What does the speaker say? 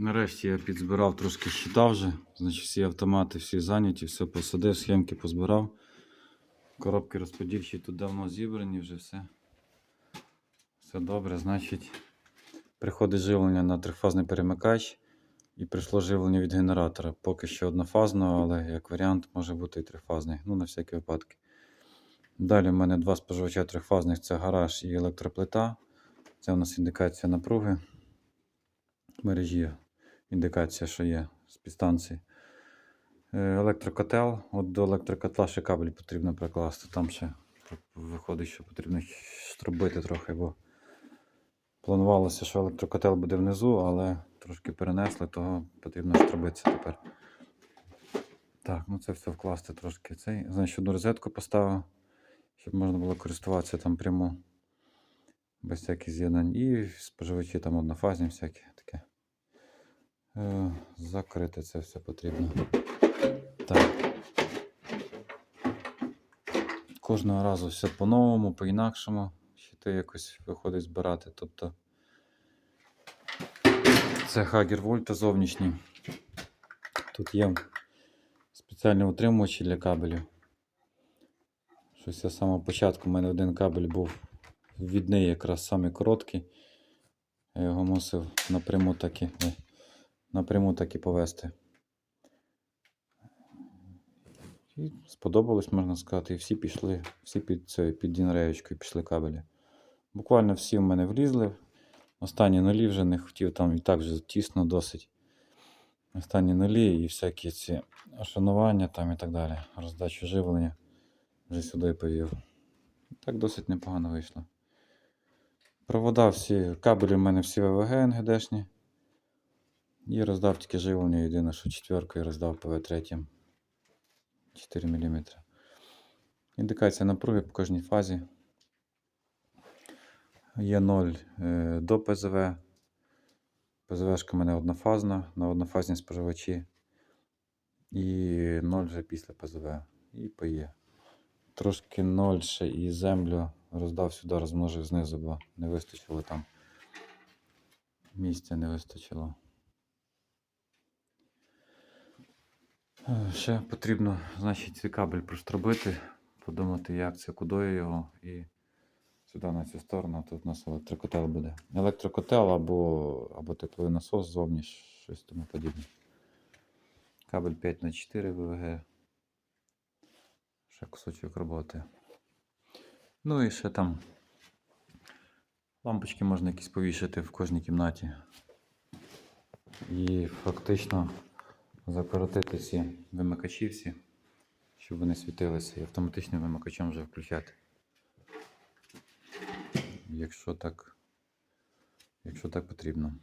Нарешті я підзбирав трошки щита вже. Значить, всі автомати, всі зайняті, все посадив, схемки позбирав. Коробки розподільчі тут давно зібрані, вже все. Все добре, значить. Приходить живлення на трифазний перемикач і прийшло живлення від генератора. Поки що однофазного, але як варіант може бути і трифазний. Ну, на всякі випадки. Далі в мене два споживача трифазних це гараж і електроплита. Це у нас індикація напруги мережі. Індикація, що є з підстанції. Е, Електрокотел. От до електрокотла ще кабель потрібно прикласти. Там ще виходить, що потрібно струбити трохи, бо планувалося, що електрокотел буде внизу, але трошки перенесли, того потрібно струбитися тепер. Так, ну це все вкласти трошки цей. Значить, одну розетку поставив, щоб можна було користуватися там прямо без всяких з'єднань. І споживачі там однофазні всякі таке. Е, Закрити це все потрібно. Так. Кожного разу все по-новому, по-інакшому. Щити якось виходить збирати. Тобто це Хагер Вольта зовнішній. Тут є спеціальні утримувачі для кабелів. Щось я з самого початку, у мене один кабель був відний якраз самий короткий. Я його мусив напряму таки, напряму таки повести. І сподобалось, можна сказати, і всі пішли, всі під, це, під дінреєчкою пішли кабелі. Буквально всі в мене влізли. Останні нулі вже не хотів, там і так вже тісно досить. Останні нулі і всякі ці шанування там і так далі. Роздачу живлення вже сюди повів. Так досить непогано вийшло. Провода всі, кабелі в мене всі ВВГ НГДшні. І роздав тільки живлення, єдине, що четверкою роздав ПВ3. 4 мм. Індикація напруги по кожній фазі. Є 0 е, до ПЗВ. ПЗВшка в мене однофазна на однофазні споживачі. І 0 вже після ПЗВ. І ПЄ. Трошки 0 ще і землю роздав сюди, розмножив знизу, бо не вистачило там. Місця не вистачило. Ще потрібно, значить, цей кабель простробити, подумати, як це, куди його і сюди на цю сторону. Тут у нас електрокотел буде. Електрокотел або, або тепловий насос ззовні, щось тому подібне. Кабель 5х4 ВВГ. Ще кусочок роботи. Ну і ще там лампочки можна якісь повішати в кожній кімнаті. І фактично закоротити ці вимикачі всі, щоб вони світилися і автоматичним вимикачем вже включати. Якщо так, якщо так потрібно.